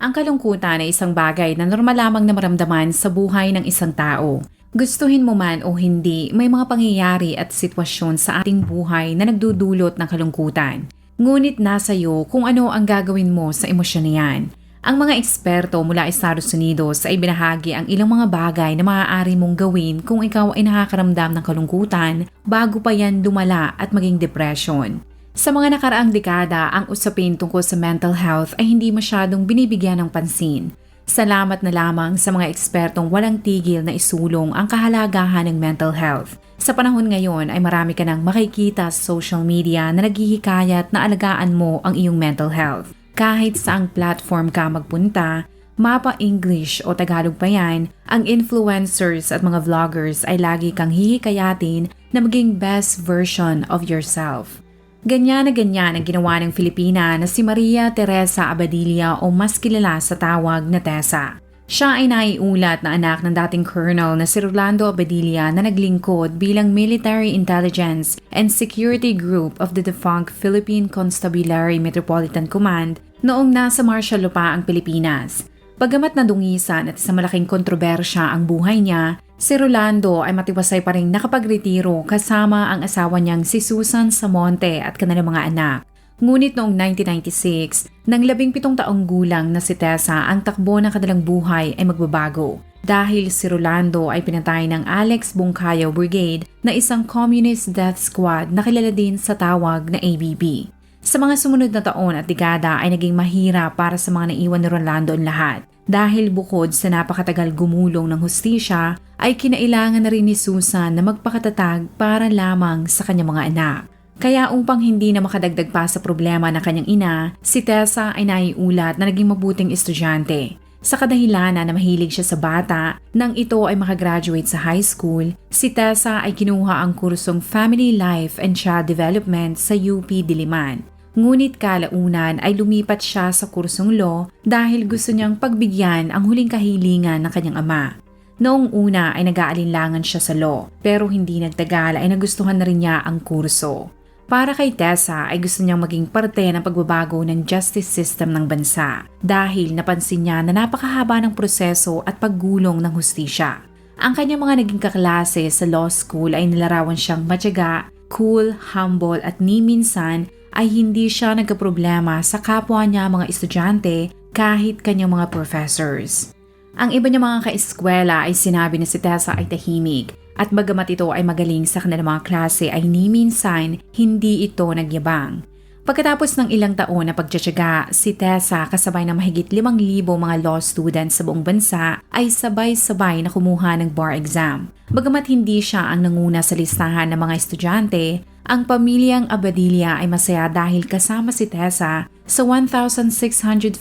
Ang kalungkutan ay isang bagay na normal lamang na maramdaman sa buhay ng isang tao. Gustuhin mo man o hindi, may mga pangyayari at sitwasyon sa ating buhay na nagdudulot ng kalungkutan. Ngunit nasa iyo kung ano ang gagawin mo sa emosyon na yan. Ang mga eksperto mula Estados Unidos ay binahagi ang ilang mga bagay na maaari mong gawin kung ikaw ay nakakaramdam ng kalungkutan bago pa yan dumala at maging depression. Sa mga nakaraang dekada, ang usapin tungkol sa mental health ay hindi masyadong binibigyan ng pansin. Salamat na lamang sa mga ekspertong walang tigil na isulong ang kahalagahan ng mental health. Sa panahon ngayon ay marami ka nang makikita sa social media na naghihikayat na alagaan mo ang iyong mental health. Kahit saang platform ka magpunta, mapa English o Tagalog pa yan, ang influencers at mga vloggers ay lagi kang hihikayatin na maging best version of yourself. Ganyan na ganyan ang ginawa ng Filipina na si Maria Teresa Abadilla o mas kilala sa tawag na Tessa. Siya ay naiulat na anak ng dating colonel na si Rolando Abadilla na naglingkod bilang Military Intelligence and Security Group of the defunct Philippine Constabulary Metropolitan Command noong nasa martial law pa ang Pilipinas. Bagamat nadungisan at sa malaking kontrobersya ang buhay niya, Si Rolando ay matiwasay pa rin nakapagretiro kasama ang asawa niyang si Susan Samonte at kanilang mga anak. Ngunit noong 1996, nang labing pitong taong gulang na si Tessa, ang takbo ng kanilang buhay ay magbabago. Dahil si Rolando ay pinatay ng Alex Bungkayo Brigade na isang communist death squad na kilala din sa tawag na ABB. Sa mga sumunod na taon at dekada ay naging mahirap para sa mga naiwan ni Rolando ang lahat. Dahil bukod sa napakatagal gumulong ng hustisya, ay kinailangan na rin ni Susan na magpakatatag para lamang sa kanyang mga anak. Kaya upang hindi na makadagdag pa sa problema ng kanyang ina, si Tessa ay naiulat na naging mabuting estudyante. Sa kadahilanan na mahilig siya sa bata, nang ito ay makagraduate sa high school, si Tessa ay kinuha ang kursong Family Life and Child Development sa UP Diliman. Ngunit kalaunan ay lumipat siya sa kursong law dahil gusto niyang pagbigyan ang huling kahilingan ng kanyang ama. Noong una ay nag-aalinlangan siya sa law pero hindi nagtagal ay nagustuhan na rin niya ang kurso. Para kay Tessa ay gusto niyang maging parte ng pagbabago ng justice system ng bansa dahil napansin niya na napakahaba ng proseso at paggulong ng hustisya. Ang kanyang mga naging kaklase sa law school ay nilarawan siyang matyaga, cool, humble at ni minsan ay hindi siya nagkaproblema sa kapwa niya mga estudyante kahit kanyang mga professors. Ang iba niya mga kaeskwela ay sinabi na si Tessa ay tahimik at bagamat ito ay magaling sa kanilang mga klase ay ni minsan hindi ito nagyabang. Pagkatapos ng ilang taon na pagtsatsaga, si Tessa kasabay ng mahigit 5,000 mga law students sa buong bansa ay sabay-sabay na kumuha ng bar exam. Bagamat hindi siya ang nanguna sa listahan ng mga estudyante, ang pamilyang Abadilla ay masaya dahil kasama si Tessa sa 1,659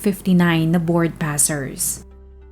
na board passers.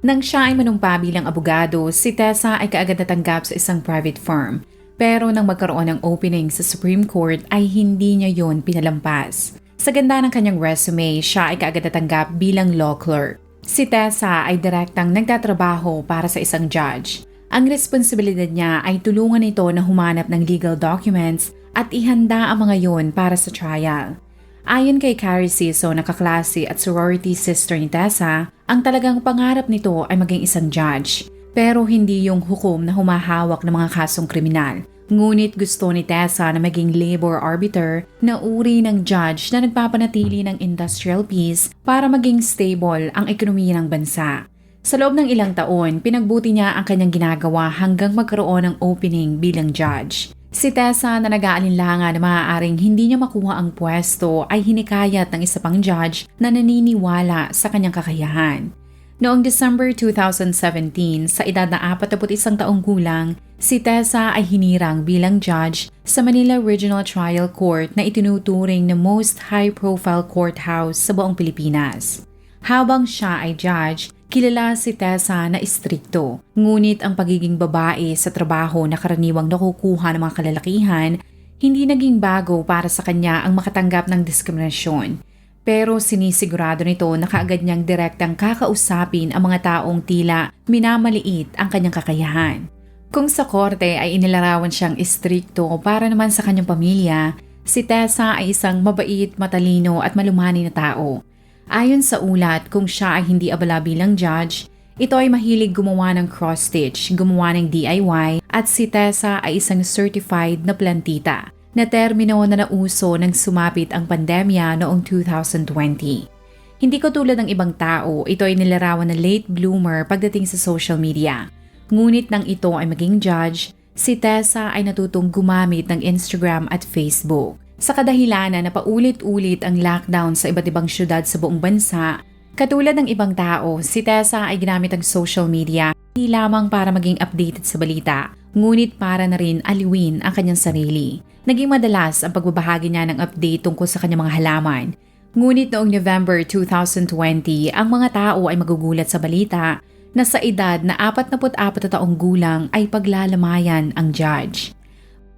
Nang siya ay manumpa bilang abogado, si Tessa ay kaagad natanggap sa isang private firm. Pero nang magkaroon ng opening sa Supreme Court ay hindi niya yon pinalampas. Sa ganda ng kanyang resume, siya ay kaagad natanggap bilang law clerk. Si Tessa ay direktang nagtatrabaho para sa isang judge. Ang responsibilidad niya ay tulungan ito na humanap ng legal documents at ihanda ang mga yon para sa trial. Ayon kay Carrie Siso na kaklase at sorority sister ni Tessa, ang talagang pangarap nito ay maging isang judge. Pero hindi yung hukom na humahawak ng mga kasong kriminal. Ngunit gusto ni Tessa na maging labor arbiter na uri ng judge na nagpapanatili ng industrial peace para maging stable ang ekonomiya ng bansa. Sa loob ng ilang taon, pinagbuti niya ang kanyang ginagawa hanggang magkaroon ng opening bilang judge. Si Tessa na nag-aalinlangan na maaaring hindi niya makuha ang pwesto ay hinikayat ng isa pang judge na naniniwala sa kanyang kakayahan. Noong December 2017, sa edad na 41 taong gulang, si Tessa ay hinirang bilang judge sa Manila Regional Trial Court na itinuturing na most high-profile courthouse sa buong Pilipinas. Habang siya ay judge, kilala si Tessa na istrikto. Ngunit ang pagiging babae sa trabaho na karaniwang nakukuha ng mga kalalakihan, hindi naging bago para sa kanya ang makatanggap ng diskriminasyon. Pero sinisigurado nito na kaagad niyang direktang kakausapin ang mga taong tila minamaliit ang kanyang kakayahan. Kung sa korte ay inilarawan siyang istrikto para naman sa kanyang pamilya, si Tessa ay isang mabait, matalino at malumani na tao. Ayon sa ulat, kung siya ay hindi abala bilang judge, ito ay mahilig gumawa ng cross-stitch, gumawa ng DIY, at si Tessa ay isang certified na plantita na termino na nauso nang sumapit ang pandemya noong 2020. Hindi ko tulad ng ibang tao, ito ay nilarawan na late bloomer pagdating sa social media. Ngunit nang ito ay maging judge, si Tessa ay natutong gumamit ng Instagram at Facebook. Sa kadahilanan na paulit-ulit ang lockdown sa iba't ibang syudad sa buong bansa, katulad ng ibang tao, si Tessa ay ginamit ang social media hindi lamang para maging updated sa balita, ngunit para na rin aliwin ang kanyang sarili. Naging madalas ang pagbabahagi niya ng update tungkol sa kanyang mga halaman. Ngunit noong November 2020, ang mga tao ay magugulat sa balita na sa edad na 44 na taong gulang ay paglalamayan ang judge.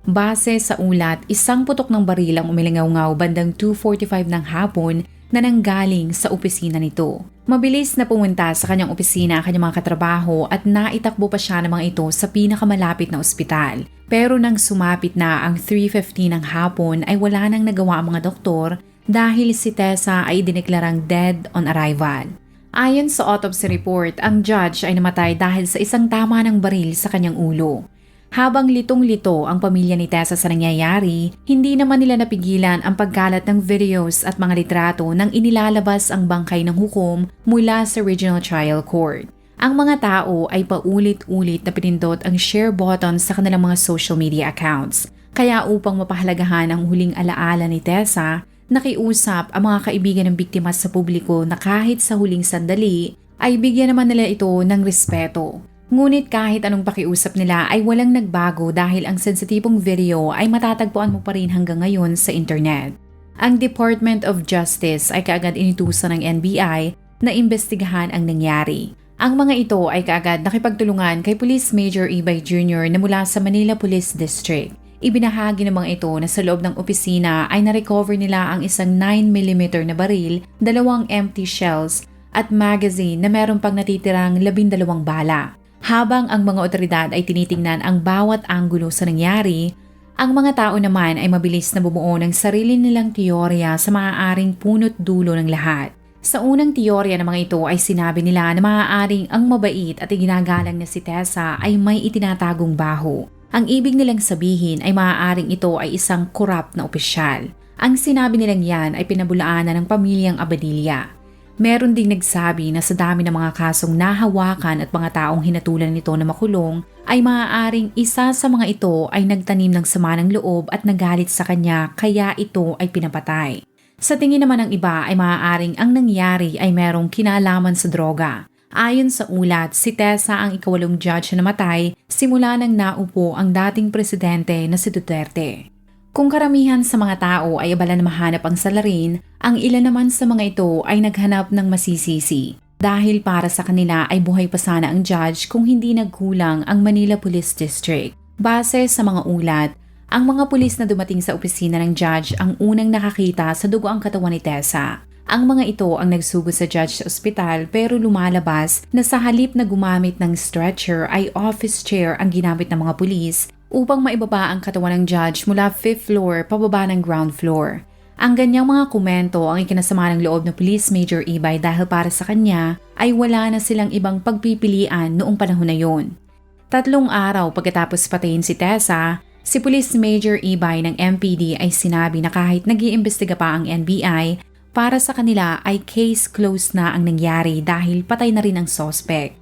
Base sa ulat, isang putok ng baril ang umilingaw-ngaw bandang 2.45 ng hapon na nanggaling sa opisina nito. Mabilis na pumunta sa kanyang opisina ang kanyang mga katrabaho at naitakbo pa siya ng mga ito sa pinakamalapit na ospital. Pero nang sumapit na ang 3.15 ng hapon ay wala nang nagawa ang mga doktor dahil si Tessa ay dineklarang dead on arrival. Ayon sa autopsy report, ang judge ay namatay dahil sa isang tama ng baril sa kanyang ulo. Habang litong-lito ang pamilya ni Tessa sa nangyayari, hindi naman nila napigilan ang pagkalat ng videos at mga litrato nang inilalabas ang bangkay ng hukom mula sa Regional Trial Court. Ang mga tao ay paulit-ulit na pinindot ang share button sa kanilang mga social media accounts. Kaya upang mapahalagahan ang huling alaala ni Tessa, nakiusap ang mga kaibigan ng biktima sa publiko na kahit sa huling sandali, ay bigyan naman nila ito ng respeto. Ngunit kahit anong pakiusap nila ay walang nagbago dahil ang sensitibong video ay matatagpuan mo pa rin hanggang ngayon sa internet. Ang Department of Justice ay kaagad inutusan ng NBI na imbestigahan ang nangyari. Ang mga ito ay kaagad nakipagtulungan kay Police Major Ibay Jr. na mula sa Manila Police District. Ibinahagi ng mga ito na sa loob ng opisina ay na-recover nila ang isang 9mm na baril, dalawang empty shells at magazine na meron pang natitirang labindalawang bala. Habang ang mga otoridad ay tinitingnan ang bawat anggulo sa nangyari, ang mga tao naman ay mabilis na bumuo ng sarili nilang teorya sa maaaring punot dulo ng lahat. Sa unang teorya ng mga ito ay sinabi nila na maaaring ang mabait at iginagalang na si Tessa ay may itinatagong baho. Ang ibig nilang sabihin ay maaaring ito ay isang korap na opisyal. Ang sinabi nilang yan ay pinabulaanan ng pamilyang Abadilla. Meron ding nagsabi na sa dami ng mga kasong nahawakan at mga taong hinatulan nito na makulong, ay maaaring isa sa mga ito ay nagtanim ng sama ng loob at nagalit sa kanya kaya ito ay pinapatay. Sa tingin naman ng iba ay maaaring ang nangyari ay merong kinalaman sa droga. Ayon sa ulat, si Tessa ang ikawalong judge na namatay simula nang naupo ang dating presidente na si Duterte. Kung karamihan sa mga tao ay abala na mahanap ang salarin, ang ilan naman sa mga ito ay naghanap ng masisisi. Dahil para sa kanila ay buhay pa sana ang judge kung hindi nagkulang ang Manila Police District. Base sa mga ulat, ang mga pulis na dumating sa opisina ng judge ang unang nakakita sa dugo ang katawan ni Tessa. Ang mga ito ang nagsugod sa judge sa ospital pero lumalabas na sa halip na gumamit ng stretcher ay office chair ang ginamit ng mga pulis upang maibaba ang katawan ng judge mula 5th floor pababa ng ground floor. Ang ganyang mga komento ang ikinasama ng loob ng Police Major Ibay dahil para sa kanya ay wala na silang ibang pagpipilian noong panahon na yon. Tatlong araw pagkatapos patayin si Tessa, si Police Major Ibay ng MPD ay sinabi na kahit nag iimbestiga pa ang NBI, para sa kanila ay case closed na ang nangyari dahil patay na rin ang suspect.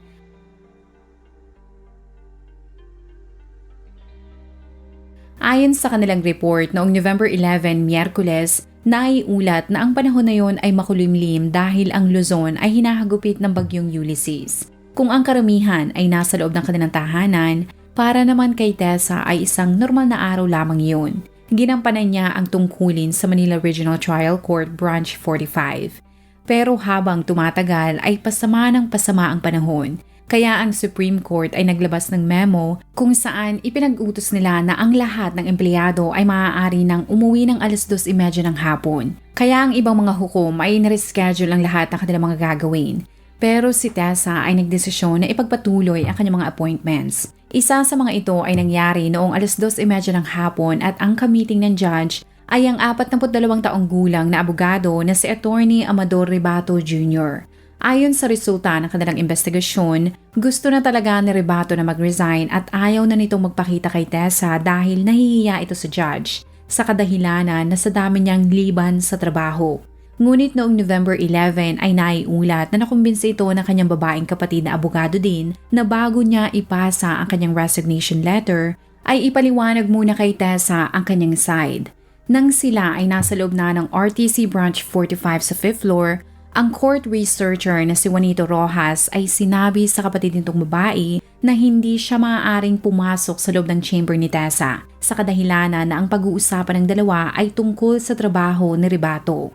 Ayon sa kanilang report noong November 11, Miyerkules, naiulat na ang panahon na yon ay makulimlim dahil ang Luzon ay hinahagupit ng bagyong Ulysses. Kung ang karamihan ay nasa loob ng kanilang tahanan, para naman kay Tessa ay isang normal na araw lamang yun. Ginampanan niya ang tungkulin sa Manila Regional Trial Court Branch 45. Pero habang tumatagal ay pasama ng pasama ang panahon kaya ang Supreme Court ay naglabas ng memo kung saan ipinag-utos nila na ang lahat ng empleyado ay maaari nang umuwi ng alas 2.30 ng hapon. Kaya ang ibang mga hukom ay nareschedule ang lahat ng kanilang mga gagawin. Pero si Tessa ay nagdesisyon na ipagpatuloy ang kanyang mga appointments. Isa sa mga ito ay nangyari noong alas 2.30 ng hapon at ang kamiting ng judge ay ang 42 taong gulang na abogado na si Attorney Amador Ribato Jr. Ayon sa resulta ng kanilang investigasyon, gusto na talaga ni Rebato na mag-resign at ayaw na nitong magpakita kay Tessa dahil nahihiya ito sa judge sa kadahilanan na sa dami niyang liban sa trabaho. Ngunit noong November 11 ay naiulat na nakumbinsi ito ng kanyang babaeng kapatid na abogado din na bago niya ipasa ang kanyang resignation letter ay ipaliwanag muna kay Tessa ang kanyang side. Nang sila ay nasa loob na ng RTC Branch 45 sa 5th floor ang court researcher na si Juanito Rojas ay sinabi sa kapatid nitong babae na hindi siya maaaring pumasok sa loob ng chamber ni Tessa sa kadahilanan na ang pag-uusapan ng dalawa ay tungkol sa trabaho ni Ribato.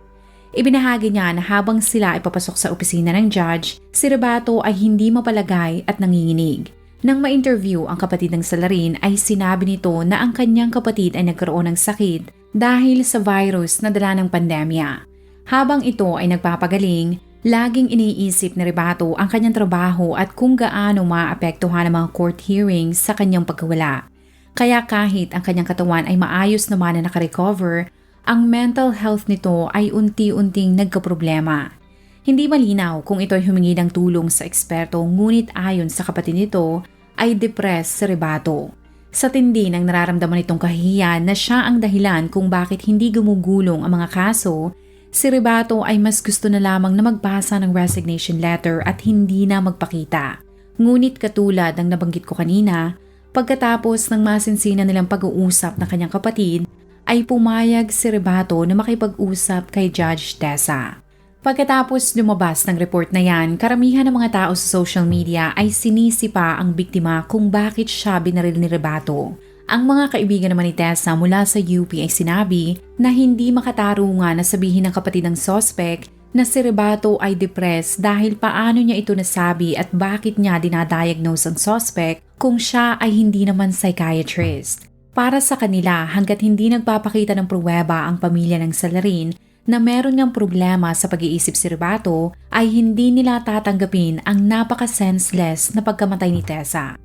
Ibinahagi niya na habang sila ay papasok sa opisina ng judge, si Ribato ay hindi mapalagay at nanginginig. Nang ma-interview ang kapatid ng Salarin ay sinabi nito na ang kanyang kapatid ay nagkaroon ng sakit dahil sa virus na dala ng pandemya. Habang ito ay nagpapagaling, laging iniisip ni Ribato ang kanyang trabaho at kung gaano maapektuhan ang mga court hearings sa kanyang pagkawala. Kaya kahit ang kanyang katawan ay maayos naman na nakarecover, ang mental health nito ay unti-unting nagkaproblema. Hindi malinaw kung ito ay humingi ng tulong sa eksperto ngunit ayon sa kapatid nito ay depressed si Ribato. Sa tindi ng nararamdaman nitong kahihiyan na siya ang dahilan kung bakit hindi gumugulong ang mga kaso, Si Rebato ay mas gusto na lamang na magbasa ng resignation letter at hindi na magpakita. Ngunit katulad ng nabanggit ko kanina, pagkatapos ng masinsinan nilang pag-uusap ng kanyang kapatid, ay pumayag si Rebato na makipag-usap kay Judge Tessa. Pagkatapos lumabas ng report na yan, karamihan ng mga tao sa social media ay sinisi pa ang biktima kung bakit siya binaril ni Rebato ang mga kaibigan naman ni Tessa mula sa UP ay sinabi na hindi makatarungan na sabihin ng kapatid ng sospek na si Rebato ay depressed dahil paano niya ito nasabi at bakit niya dinadiagnose ang sospek kung siya ay hindi naman psychiatrist. Para sa kanila, hanggat hindi nagpapakita ng pruweba ang pamilya ng Salarin na meron ngang problema sa pag-iisip si Rebato, ay hindi nila tatanggapin ang napaka-senseless na pagkamatay ni Tessa.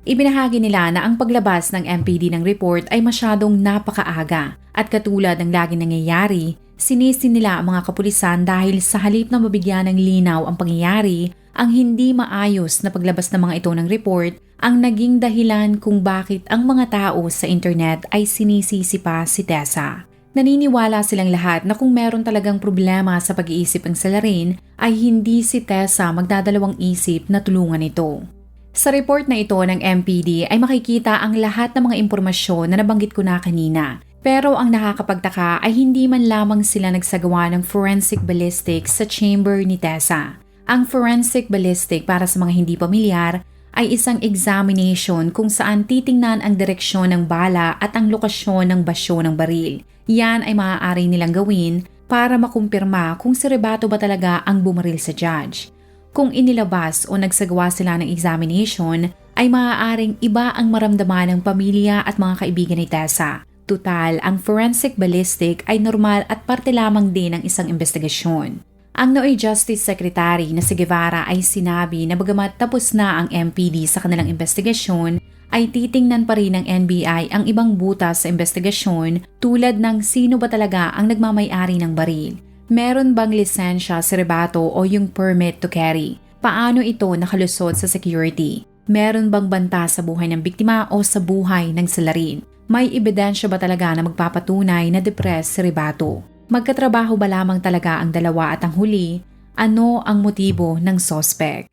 Ibinahagi nila na ang paglabas ng MPD ng report ay masyadong napakaaga at katulad ng laging nangyayari, sinisi nila ang mga kapulisan dahil sa halip na mabigyan ng linaw ang pangyayari, ang hindi maayos na paglabas ng mga ito ng report ang naging dahilan kung bakit ang mga tao sa internet ay sinisisi pa si Tessa. Naniniwala silang lahat na kung meron talagang problema sa pag-iisip ng salarin ay hindi si Tessa magdadalawang isip na tulungan ito. Sa report na ito ng MPD ay makikita ang lahat ng mga impormasyon na nabanggit ko na kanina. Pero ang nakakapagtaka ay hindi man lamang sila nagsagawa ng forensic ballistics sa chamber ni Tessa. Ang forensic ballistic para sa mga hindi pamilyar ay isang examination kung saan titingnan ang direksyon ng bala at ang lokasyon ng basyo ng baril. Yan ay maaari nilang gawin para makumpirma kung si Rebato ba talaga ang bumaril sa judge. Kung inilabas o nagsagawa sila ng examination, ay maaaring iba ang maramdaman ng pamilya at mga kaibigan ni Tessa. Tutal, ang forensic ballistic ay normal at parte lamang din ng isang investigasyon. Ang Noy Justice Secretary na si Guevara ay sinabi na bagamat tapos na ang MPD sa kanilang investigasyon, ay titingnan pa rin ng NBI ang ibang butas sa investigasyon tulad ng sino ba talaga ang nagmamayari ng baril Meron bang lisensya si Rebato o yung permit to carry? Paano ito nakalusot sa security? Meron bang banta sa buhay ng biktima o sa buhay ng salarin? May ebidensya ba talaga na magpapatunay na depressed si Rebato? Magkatrabaho ba lamang talaga ang dalawa at ang huli? Ano ang motibo ng sospek?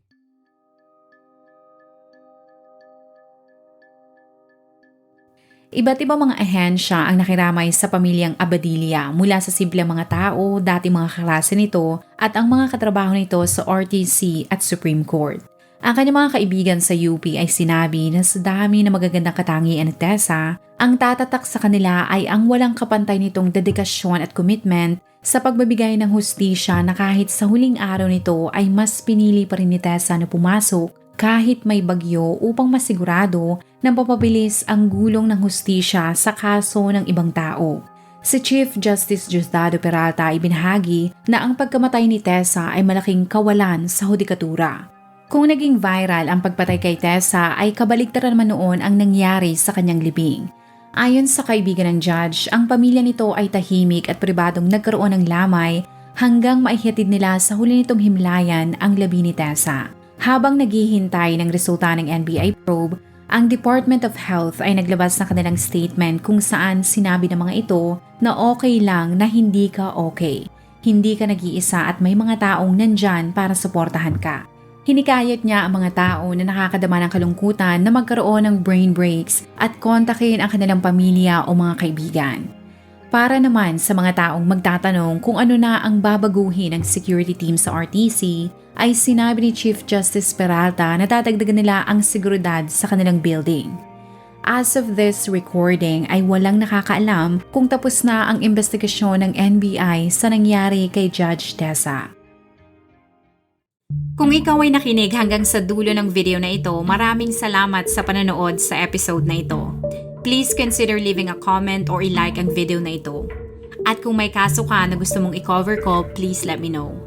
Iba't ibang mga ahensya ang nakiramay sa pamilyang Abadilla mula sa simple mga tao, dati mga kaklase nito at ang mga katrabaho nito sa RTC at Supreme Court. Ang kanyang mga kaibigan sa UP ay sinabi na sa dami na magagandang katangian ni Tessa, ang tatatak sa kanila ay ang walang kapantay nitong dedikasyon at commitment sa pagbibigay ng hustisya na kahit sa huling araw nito ay mas pinili pa rin ni Tessa na pumasok kahit may bagyo upang masigurado na papabilis ang gulong ng hustisya sa kaso ng ibang tao. Si Chief Justice Diosdado Peralta ay binahagi na ang pagkamatay ni Tessa ay malaking kawalan sa hudikatura. Kung naging viral ang pagpatay kay Tessa ay kabaligtaran naman noon ang nangyari sa kanyang libing. Ayon sa kaibigan ng judge, ang pamilya nito ay tahimik at pribadong nagkaroon ng lamay hanggang maihatid nila sa huli nitong himlayan ang labi ni Tessa. Habang naghihintay ng resulta ng NBI probe, ang Department of Health ay naglabas ng kanilang statement kung saan sinabi ng mga ito na okay lang na hindi ka okay. Hindi ka nag-iisa at may mga taong nandyan para suportahan ka. Hinikayat niya ang mga tao na nakakadama ng kalungkutan na magkaroon ng brain breaks at kontakin ang kanilang pamilya o mga kaibigan. Para naman sa mga taong magtatanong kung ano na ang babaguhin ng security team sa RTC, ay sinabi ni Chief Justice Peralta na tatagdagan nila ang seguridad sa kanilang building. As of this recording ay walang nakakaalam kung tapos na ang investigasyon ng NBI sa nangyari kay Judge Tessa. Kung ikaw ay nakinig hanggang sa dulo ng video na ito, maraming salamat sa panonood sa episode na ito. Please consider leaving a comment or i-like ang video na ito. At kung may kaso ka na gusto mong i-cover ko, please let me know.